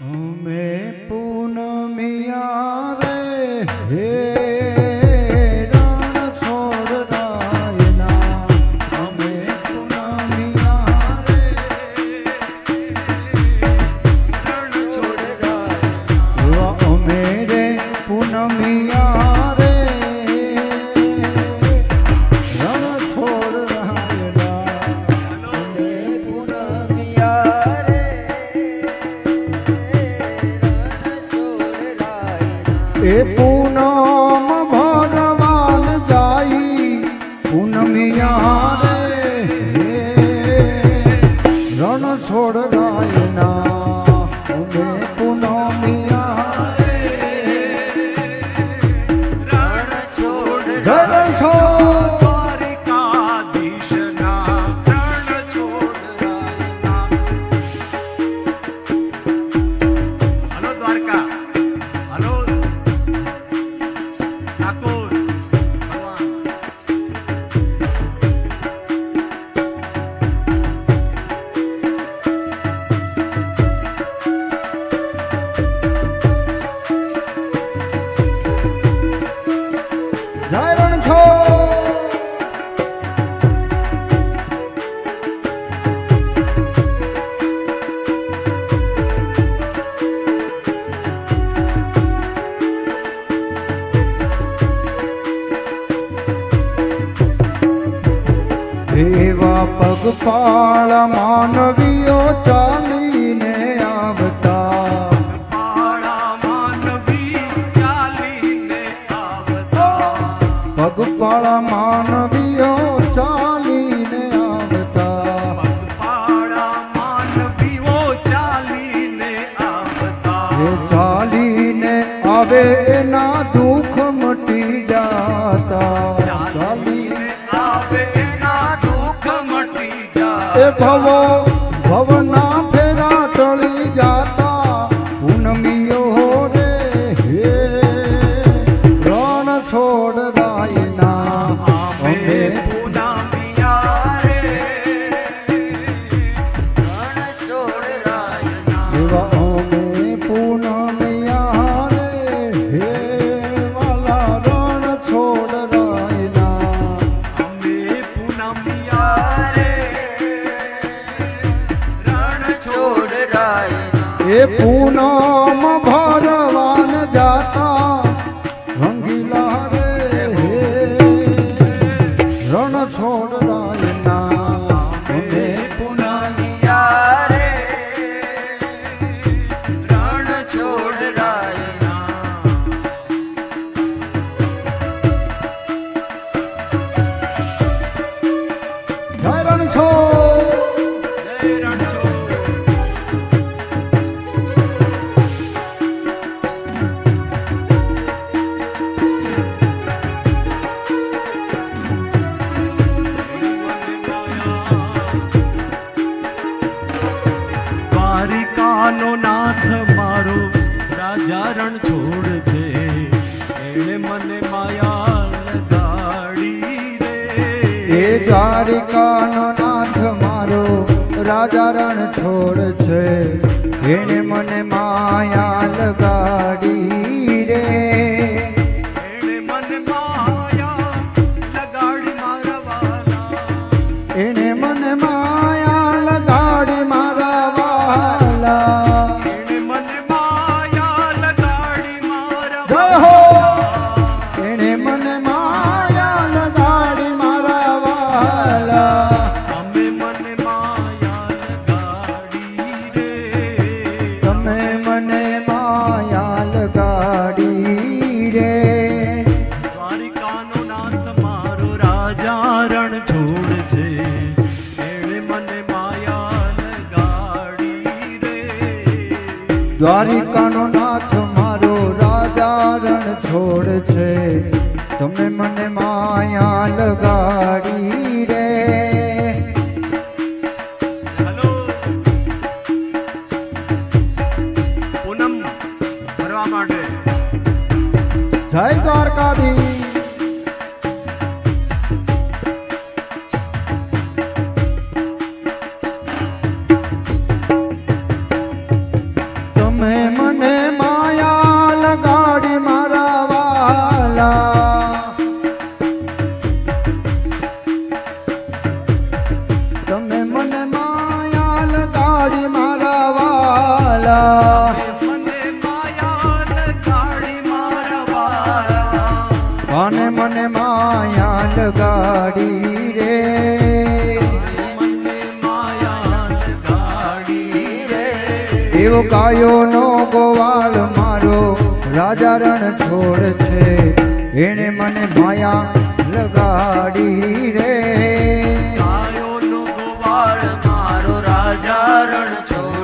Amen. એ પૂ એવા પગપાળ માનવીઓ ચાંદ ભવો. પૂનો માયા લગાડી રે. દ્વારિકાનો નાથ મારો રાજા રણ છોડ છે. તમે મને માયા લગાડી રે. પૂનમ ભરવા માટે. જય દ્વારકાધીશ. માયાન ગાડી રે એવો કાયો નો ગોવાલ મારો રાજા રણ છોડ છે એણે મને માયા લગાડી રે કાયો નો ગોવાલ મારો રાજા રણ છોડ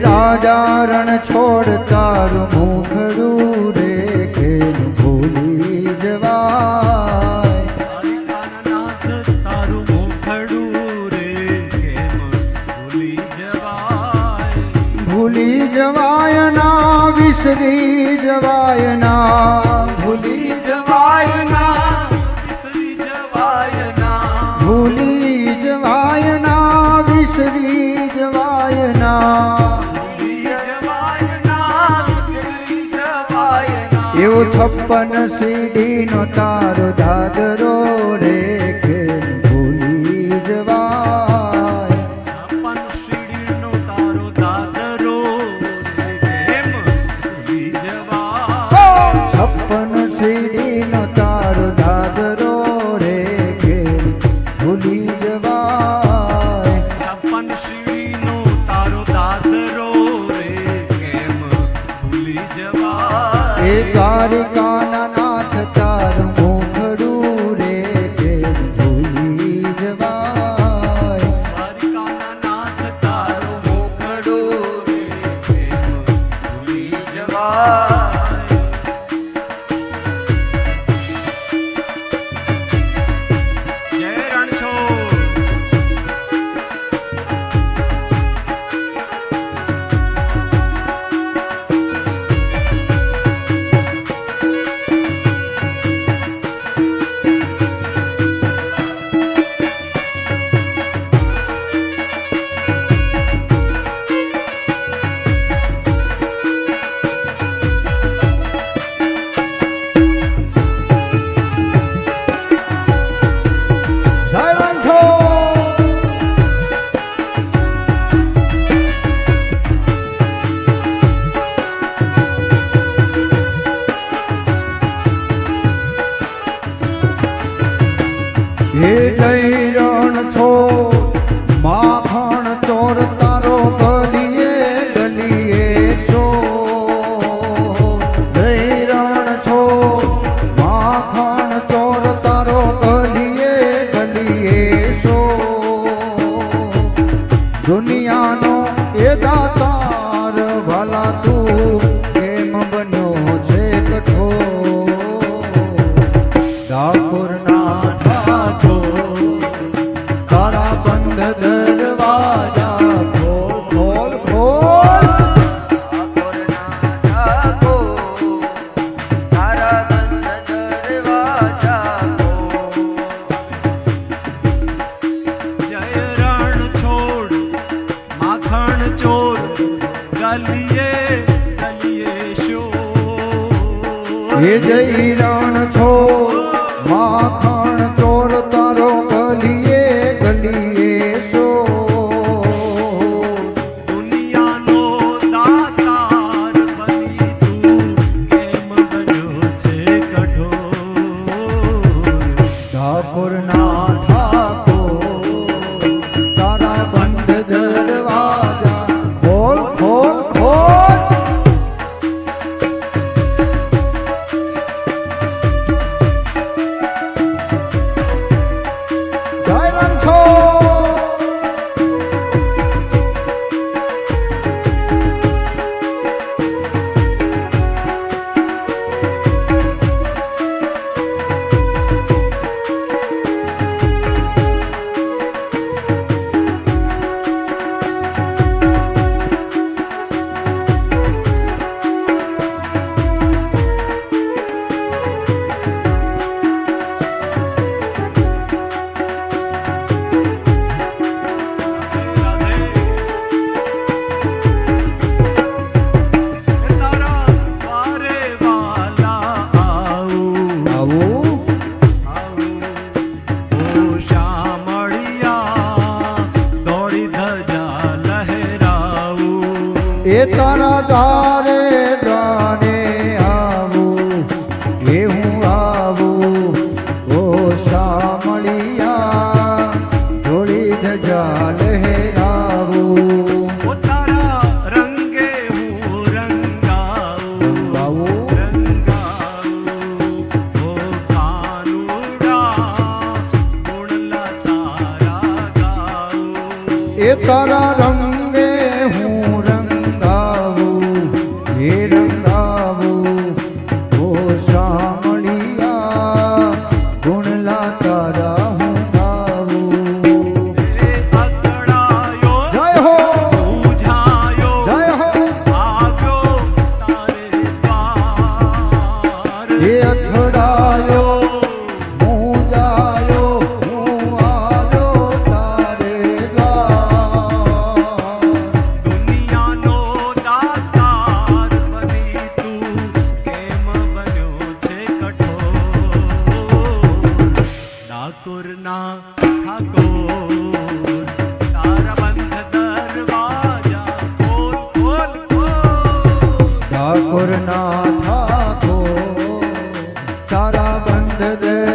રાજા રણ છોડ તારું એવું છપ્પન સીડી નો તારો દાદરો રે ભૂલી જવા. હે જૈરણ છો, માખણ ચોર તારો ગલીએ ગલીએ છો. જૈરણ છો, માખણ ચોર તારો ગલીએ ગલીએ છો. દુનિયાનો એ દાતાર ભલા તું બન્યો છે કઠો ડાકોરના বলিয়ে એ તારા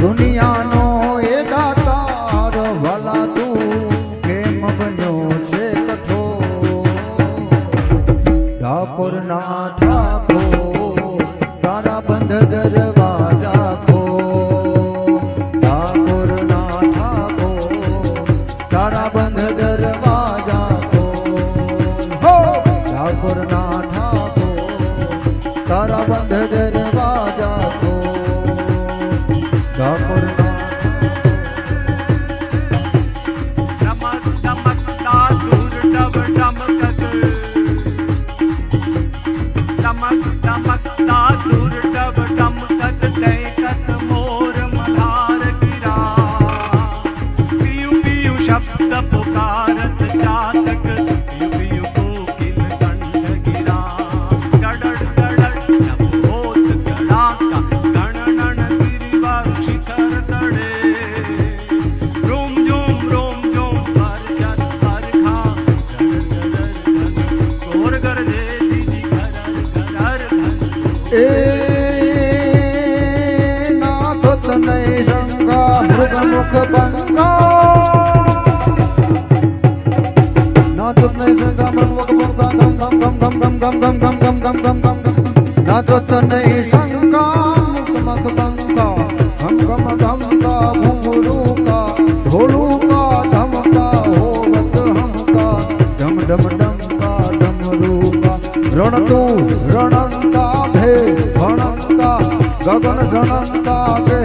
દુનિયાનો રણતું રણંતા ભે ભણંતા ગગન જણંતા દેહ